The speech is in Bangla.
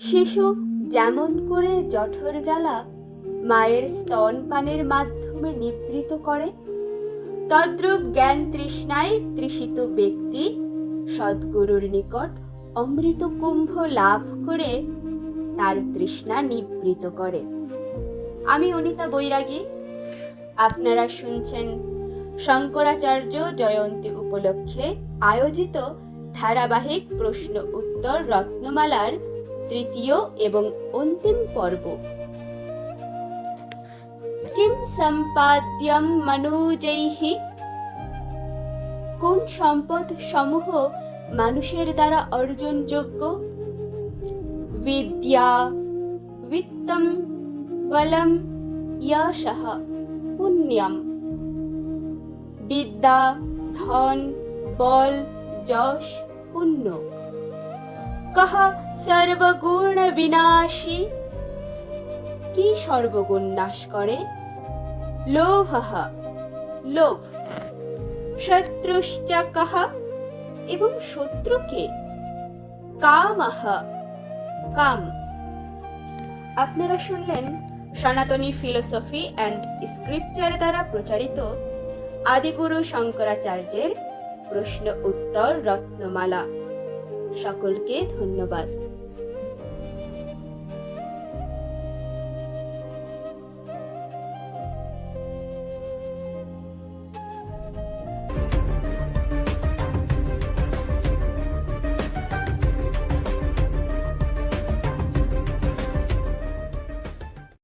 শিশু যেমন করে জঠর জ্বালা, মায়ের স্তনপানের মাধ্যমে নিবৃত করে। তদ্রূপ জ্ঞান তৃষ্ণায় তৃষিত ব্যক্তি সদ্গুরুর নিকট অমৃত কুম্ভ লাভ করে তার তৃষ্ণা নিবৃত করে। আমি অনিতা বৈরাগী। আপনারা শুনছেন শঙ্করাচার্য জয়ন্তী উপলক্ষে আয়োজিত ধারাবাহিক প্রশ্ন উত্তর রত্নমালার তৃতীয় এবং অন্তিম পর্ব। কিম সম্পাদ্যম মনোজৈঃ কোন সম্পদ সমূহ মানুষের দ্বারা অর্জনযোগ্য? বিদ্যা, বিত্তম, বলম যশঃ পুণ্যম। বিদ্যা, ধন, বল, যশ, পুণ্য। কহ সর্বগুণ বিনাশী কি সর্বগুণ নাশ করে? লোভ লোভ। শত্রুশ্চ কহ? এবং শত্রুকে? কামহ কাম। আপনারা শুনলেন সনাতনী ফিলোসফি অ্যান্ড স্ক্রিপচার দ্বারা প্রচারিত আদিগুরু শঙ্করাচার্যের প্রশ্ন উত্তর রত্নমালা। সকলকে ধন্যবাদ।